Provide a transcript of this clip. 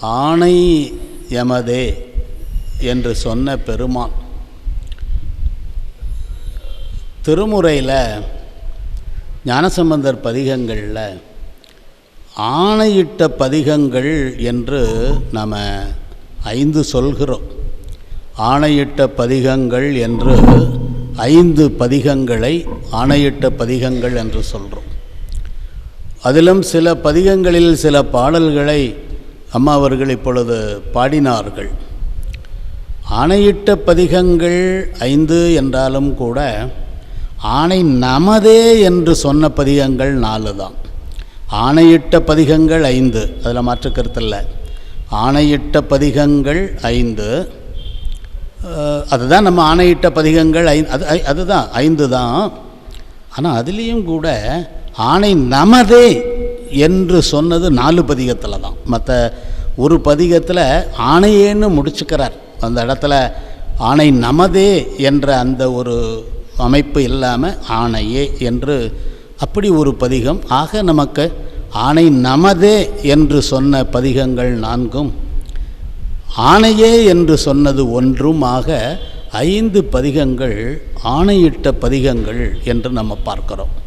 ஆணை எமதே என்று சொன்ன பெருமான். திருமுறையில் ஞானசம்பந்தர் பதிகங்களில் ஆணையிட்ட பதிகங்கள் என்று நம்ம ஐந்து சொல்கிறோம். ஆணையிட்ட பதிகங்கள் என்று ஐந்து பதிகங்களை ஆணையிட்ட பதிகங்கள் என்று சொல்கிறோம் அதிலும் சில பதிகங்களில் சில பாடல்களை அம்மா அவர்கள் இப்பொழுது பாடினார்கள். ஆணையிட்ட பதிகங்கள் ஐந்து என்றாலும் கூட ஆணை நமதே என்று சொன்ன பதிகங்கள் நாலு தான். ஆணையிட்ட பதிகங்கள் ஐந்து அதில் மாற்றுக்கருத்தில்லை ஆணையிட்ட பதிகங்கள் ஐந்து அதுதான் நம்ம ஆணையிட்ட பதிகங்கள் ஐ அது ஐ- அதுதான் ஐந்து தான். ஆனால் அதுலேயும் கூட ஆணை நமதே என்று சொன்னது நாலு பதிகத்தில் தான். மற்ற ஒரு பதிகத்தில் ஆணையேன்னு முடிச்சுக்கிறார். அந்த இடத்துல ஆணை நமதே என்ற அந்த ஒரு அமைப்பு இல்லாமல் ஆணையே என்று அப்படி ஒரு பதிகம். ஆக நமக்கு ஆணை நமதே என்று சொன்ன பதிகங்கள் நான்கும். ஆணையே என்று சொன்னது ஒன்றும் ஆக ஐந்து பதிகங்கள் ஆணையிட்ட பதிகங்கள் என்று நம்ம பார்க்கிறோம்.